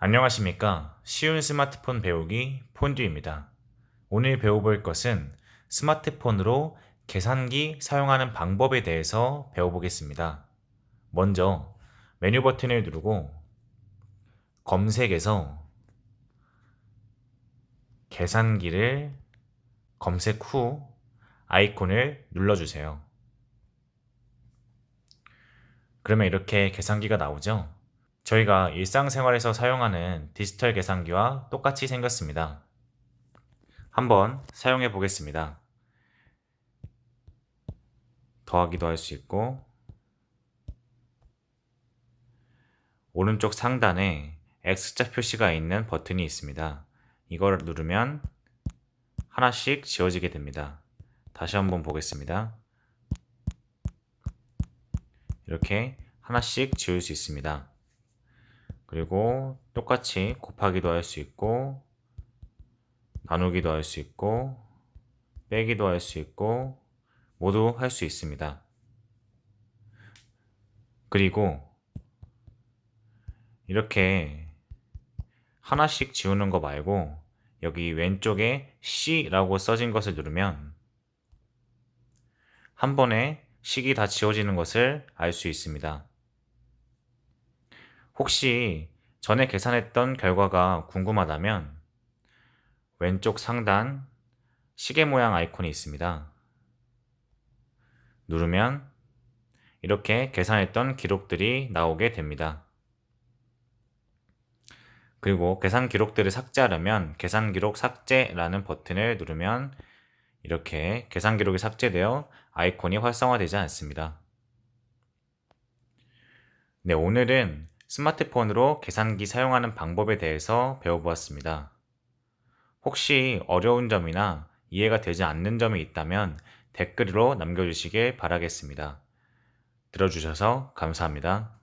안녕하십니까. 쉬운 스마트폰 배우기 폰듀입니다. 오늘 배워볼 것은 스마트폰으로 계산기 사용하는 방법에 대해서 배워보겠습니다. 먼저 메뉴 버튼을 누르고 검색에서 계산기를 검색 후 아이콘을 눌러주세요. 그러면 이렇게 계산기가 나오죠? 저희가 일상생활에서 사용하는 디지털 계산기와 똑같이 생겼습니다. 한번 사용해 보겠습니다. 더하기도 할 수 있고, 오른쪽 상단에 X자 표시가 있는 버튼이 있습니다. 이걸 누르면 하나씩 지워지게 됩니다. 다시 한번 보겠습니다. 이렇게 하나씩 지울 수 있습니다. 그리고 똑같이 곱하기도 할 수 있고 나누기도 할 수 있고 빼기도 할 수 있고 모두 할 수 있습니다. 그리고 이렇게 하나씩 지우는 거 말고 여기 왼쪽에 C라고 써진 것을 누르면 한 번에 식이 다 지워지는 것을 알 수 있습니다. 혹시 전에 계산했던 결과가 궁금하다면 왼쪽 상단 시계 모양 아이콘이 있습니다. 누르면 이렇게 계산했던 기록들이 나오게 됩니다. 그리고 계산 기록들을 삭제하려면 계산 기록 삭제라는 버튼을 누르면 이렇게 계산 기록이 삭제되어 아이콘이 활성화되지 않습니다. 네, 오늘은 스마트폰으로 계산기 사용하는 방법에 대해서 배워보았습니다. 혹시 어려운 점이나 이해가 되지 않는 점이 있다면 댓글로 남겨주시길 바라겠습니다. 들어주셔서 감사합니다.